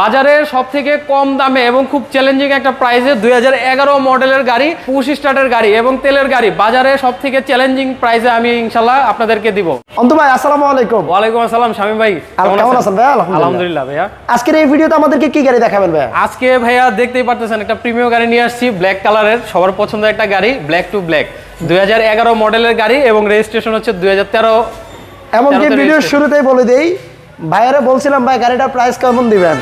বাজারে সব থেকে কম দামে এবং খুব চ্যালেঞ্জিং একটা প্রাইসে দুই হাজার এগারো মডেলের গাড়ি পুশ স্টার্টের গাড়ি এবং তেলের গাড়ি। বাজারে সব থেকে চ্যালেঞ্জিং প্রাইসে আমি ইনশাল্লাহ আপনাদেরকে দিব। অন্তু ভাই আসসালামু আলাইকুম। ওয়ালাইকুম আসসালাম শামীম ভাই। কেমন আছেন? ভাই? আলহামদুলিল্লাহ। ভাইয়া। আজকের এই ভিডিওতে আমাদেরকে কি গাড়ি দেখাবেন ভাই আজকে ভাইয়া দেখতেই পারতেছেন একটা প্রিমিয়াম গাড়ি নিয়ে আসছি ব্ল্যাক কালারের সবার পছন্দের একটা গাড়ি ব্ল্যাক টু ব্ল্যাক দুই হাজার এগারো মডেলের গাড়ি এবং রেজিস্ট্রেশন হচ্ছে দুই হাজার এমনকি তেরোতে ভিডিওর। শুরুতেই বলে দেই ভাইয়ারে বলছিলাম ভাই গাড়িটার প্রাইস কেমন দিবেন?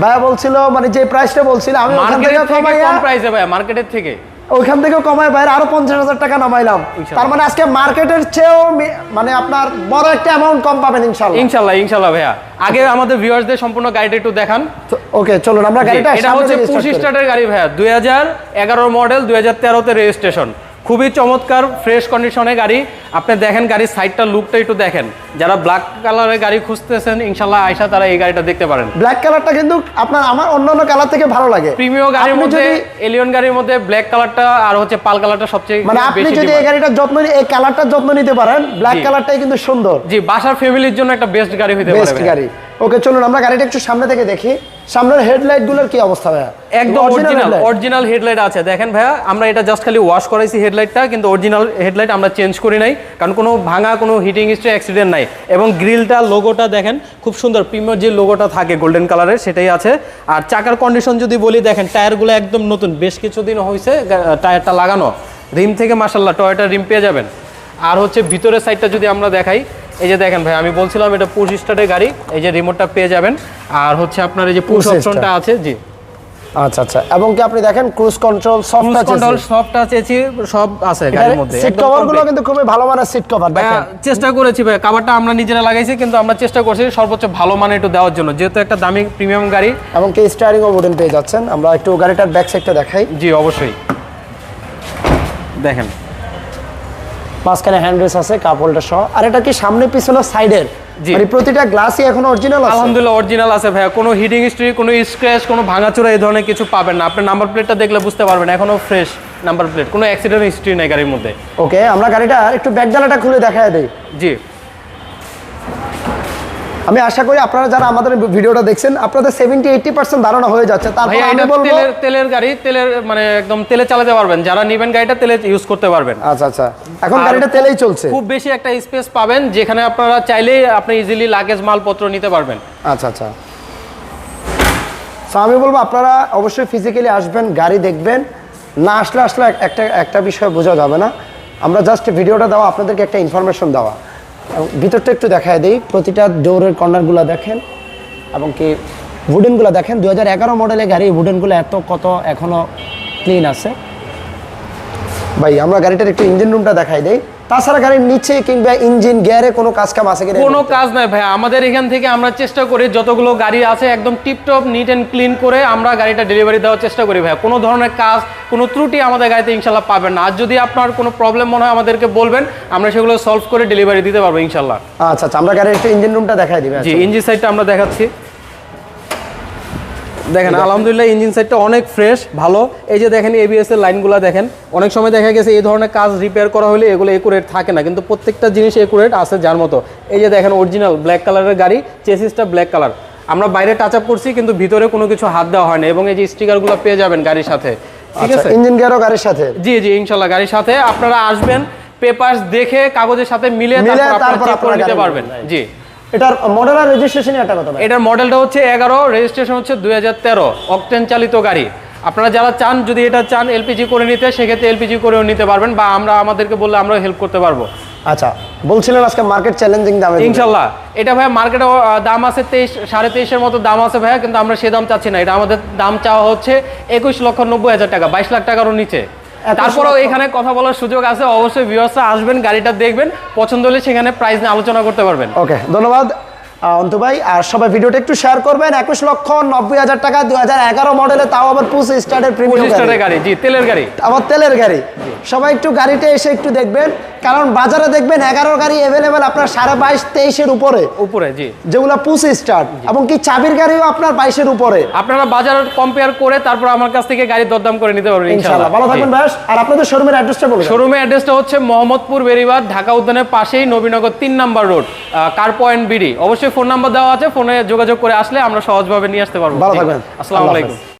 ভাইয়া বলছিল মানে যে প্রাইসটা বলছিল আমি ওখান থেকে কম প্রাইসে ভাইয়া মার্কেটের থেকে। ওইখান থেকেও কমায় ভাইয়ের আরও পঞ্চাশ হাজার টাকা নামাইলাম। তার মানে আজকে মার্কেটের চেয়েও মানে আপনার বড় একটা অ্যামাউন্ট কম পাবেন ইনশাল্লাহ। ইনশাল্লাহ ইনশাল্লাহ ভাইয়া। আগে আমাদের ভিউয়ার্সদের সম্পূর্ণ গাড়িটা একটু দেখান। ওকে চলুন আমরা গাড়িটা এটা হচ্ছে থেকে পুশ স্টার্টের গাড়ি ভাইয়া দুই হাজার এগারো মডেল দুই হাজার তেরোতে রেজিস্ট্রেশন খুবই চমৎকার ফ্রেশ কন্ডিশনে গাড়ি। আপনি দেখেন গাড়ির সাইডটা লুকটা একটু দেখেন। যারা ব্ল্যাক কালারের গাড়ি খুঁজতেছেন ইনশাল্লাহ আয়সা তারা এই গাড়িটা দেখতে পারেন। ব্ল্যাক কালারটা কিন্তু আপনার আমার অন্যান্য কালার থেকে ভালো লাগে। প্রিমিয়াম গাড়ির মধ্যে এলিয়ন গাড়ির মধ্যে ব্ল্যাক কালারটা আর হচ্ছে পাল কালারটা সবচেয়ে মানে আপনি যদি এই। গাড়িটার যত্ন এই কালারটার যত্ন নিতে পারেন ব্ল্যাক। কালারটাই কিন্তু সুন্দর। জি বাসার ফ্যামিলির জন্য একটা বেস্ট গাড়ি হতে পারে বেস্ট গাড়ি। ওকে চলুন আমরা গাড়িটা একটু সামনে থেকে দেখি। সামনের হেডলাইটগুলোর কি অবস্থা ভাইয়া? একদম অরিজিনাল অরিজিনাল হেডলাইট আছে। দেখেন ভাইয়া আমরা এটা জাস্ট খালি ওয়াশ করাইছি হেডলাইটটা কিন্তু অরিজিনাল হেডলাইট আমরা চেঞ্জ করি নাই কারণ কোনো ভাঙা কোনো হিটিং হিস্ট্রি অ্যাক্সিডেন্ট নাই। এবং গ্রিলটা লোগোটা দেখেন খুব সুন্দর প্রিমিয়ার যে লোগোটা থাকে গোল্ডেন কালারের সেটাই আছে। আর চাকার কন্ডিশন যদি বলি দেখেন টায়ারগুলো একদম নতুন বেশ কিছুদিন হয়েছে টায়ারটা লাগানো। রিম থেকে মাসাল্লাহ টয়টা রিম পেয়ে যাবেন। আর হচ্ছে ভিতরের সাইডটা যদি আমরা দেখাই এই যে দেখেন ভাই আমি বলছিলাম এটা পুশ স্টার্টের গাড়ি এই যে রিমোটটা পেয়ে যাবেন। আর হচ্ছে আপনার এই যে পুশ অপশনটা আছে জি। আচ্ছা আচ্ছা। এবং কি আপনি দেখেন cruise control soft touch control সব টাচ এসি সব আছে গাড়ির মধ্যে সিট একদম কভারগুলো কিন্তু খুবই ভালো মানের সিট কভার দেখেন। চেষ্টা করেছি ভাই কভারটা আমরা নিজেরা লাগাইছি কিন্তু আমরা চেষ্টা করছি সর্বোচ্চ ভালো মানে একটু দেওয়ার জন্য। যেহেতু একটা দামি প্রিমিয়াম গাড়ি। এবং কি স্টারিং ও উডেন পেয়ে যাচ্ছেন। আমরা একটু গাড়িটার ব্যাক সাইডটা দেখাই। জি অবশ্যই। দেখেন মাঝখানে হ্যান্ড রেস আছে কাপ হোল্ডার সহ। আর এটা কি সামনে পিছনে সাইডের। মানে প্রতিটা গ্লাসই এখন অরিজিনাল আছে? আলহামদুলিল্লাহ অরিজিনাল আছে ভাইয়া। কোনো হিটিং হিস্ট্রি কোনো স্ক্র্যাচ কোনো ভাঙাচোরা এই ধরনের কিছু পাবেন না। আপনার নাম্বার প্লেটটা দেখলে বুঝতে পারবেন এখনও ফ্রেশ নাম্বার প্লেট কোনো অ্যাক্সিডেন্ট হিস্ট্রি নেই গাড়ির মধ্যে। ওকে আমরা গাড়িটা একটু ব্যাকডালাটা খুলে দেখায় দিই। জি। আমি আশা করি আপনারা যারা আমাদের ভিডিওটা দেখছেন আপনাদের সেভেন্টি এইটটি পার্সেন্ট ধারণা হয়ে যাচ্ছে। তারপর আমি বলব তেলের তেলের গাড়ি তেলের মানে একদম তেলে চালাতে পারবেন। যারা নেবেন গাড়িটা তেলে ইউজ করতে পারবেন। আচ্ছা আচ্ছা। এখন গাড়িটা তেলেই চলছে। খুব বেশি একটা স্পেস পাবেন যেখানে আপনারা চাইলেই আপনি ইজিলি লাগেজ মালপত্র নিতে পারবেন। আচ্ছা আচ্ছা। তো আমি বলব আপনারা অবশ্যই ফিজিক্যালি আসবেন গাড়ি দেখবেন। না আসলে আসলে একটা একটা বিষয় বোঝা যাবে না। আমরা জাস্ট ভিডিওটা দেওয়া আপনাদেরকে একটা ইনফরমেশন দেওয়া। ভিতরটা একটু দেখায় দিই। প্রতিটা ডোরের কর্নারগুলো দেখেন এবং কি উডেনগুলো দেখেন। দু হাজার এগারো মডেলে গাড়ি উডেনগুলো এত কত এখনও ক্লিন আছে। ভাই, আমরা গাড়িটার একটু ইঞ্জিন রুমটা দেখাই দেই। তাছাড়া গাড়ির নিচে কিংবা ইঞ্জিন গিয়ারে কোনো কাজ কাম আছে কিনা কোনো কাজ নাই ভাই। আমাদের এখান থেকে আমরা চেষ্টা করি যতগুলো গাড়ি আছে একদম টিপটপ নিট অ্যান্ড ক্লিন করে আমরা গাড়িটা ডেলিভারি দেওয়ার চেষ্টা করি ভাই। কোনো ধরনের কাজ কোনো ত্রুটি আমাদের গাড়িতে ইনশাল্লাহ পাবেন না। আর যদি আপনার কোনো প্রবলেম মনে হয় আমাদেরকে বলবেন আমরা সেগুলো সলভ করে ডেলিভারি দিতে পারব ইনশাল্লাহ। আচ্ছা আচ্ছা আমরা গাড়ির একটু ইঞ্জিন রুমটা দেখাই দিবে জি ইঞ্জিন সাইডটা আমরা দেখাচ্ছি। দেখেন আলহামদুলিল্লাহ ইঞ্জিন সাইডটা অনেক ফ্রেশ ভালো। এই যে দেখেন এবিএস এর লাইনগুলো দেখেন অনেক সময় দেখা গেছে এই ধরনের কাজ রিপেয়ার করা হলে এগুলো একুরেট থাকে না কিন্তু প্রত্যেকটা জিনিস একুরেট আছে যার মতো। এই যে দেখেন অরিজিনাল ব্ল্যাক কালারের গাড়ি চেসিসটা ব্ল্যাক কালার আমরা বাইরে টাচ আপ করছি কিন্তু ভিতরে কোনো কিছু হাত দেওয়া হয় না এবং এই যে স্টিকারগুলো পেয়ে যাবেন গাড়ির সাথে। ঠিক আচ্ছা আছে? ইঞ্জিন গিয়ারও গাড়ির সাথে? জি জি ইনশাল্লাহ গাড়ির সাথে। আপনারা আসবেন পেপারস দেখে কাগজের সাথে মিলে তারপর আপনারা নিতে পারবেন। জি। এটার মডেল আর রেজিস্ট্রেশন একটা কথা এটার মডেলটা হচ্ছে এগারো রেজিস্ট্রেশন হচ্ছে দুই হাজার তেরো অকটেন চালিত গাড়ি। আপনারা যারা চান যদি এটা চান এলপিজি করে নিতে সেক্ষেত্রে এলপিজি করেও নিতে পারবেন বা আমরা আমাদেরকে বললে আমরাও হেল্প করতে পারব। আচ্ছা বলছিলেন আজকে মার্কেট চ্যালেঞ্জিং দামে ইনশাল্লাহ। এটা ভাইয়া মার্কেটে দাম আছে তেইশ সাড়ে তেইশের মতো দাম আছে ভাইয়া কিন্তু আমরা সে দাম চাচ্ছি না। এটা আমাদের দাম চাওয়া হচ্ছে একুশ লক্ষ নব্বই হাজার টাকা বাইশ লাখ টাকারও নিচে। তারপরেও এখানে কথা বলার সুযোগ আছে অবশ্যই ভিউয়ার্সরা আসবেন গাড়িটা দেখবেন পছন্দ হলে সেখানে প্রাইস নিয়ে আলোচনা করতে পারবেন। ওকে ধন্যবাদ। অন্ত ভাই আর সবাই ভিডিওটা একটু শেয়ার করবেন একুশ লক্ষ নব্বই হাজার টাকা দুই হাজার এগারো মডেলে তাও আবার পুস স্টার্টের প্রিমিয়াম গাড়ি। জি তেলের গাড়ি। আবার তেলের গাড়ি। সবাই একটু গাড়িটা এসে একটু দেখবেন। কারণ বাজারে দেখবেন এগারো গাড়ি অ্যাভেলেবেল আপনার সাড়ে বাইশ তেইশের উপরে। উপরে জি। যেগুলো পুস স্টার্ট এবং কি চাবির গাড়িও আপনার বাইশের উপরে। আপনারা বাজার কম্পেয়ার করে তারপর আমার কাছ থেকে গাড়ি দরদাম করে নিতে পারবেন ইনশাআল্লাহ। ভালো থাকবেন ভাই আর আপনাদের শোরুমের অ্যাড্রেসটা বলুন শোরুমের অ্যাড্রেসটা হচ্ছে মোহাম্মদপুর বেরিবাদ ঢাকা উদ্যানের পাশেই নবীনগর তিন number road car point BD অবশ্যই ফোন নাম্বার দেওয়া আছে ফোনে যোগাযোগ করে আসলে আমরা সহজভাবে নিয়ে আসতে পারব। ভালো থাকবেন। আসসালামু আলাইকুম।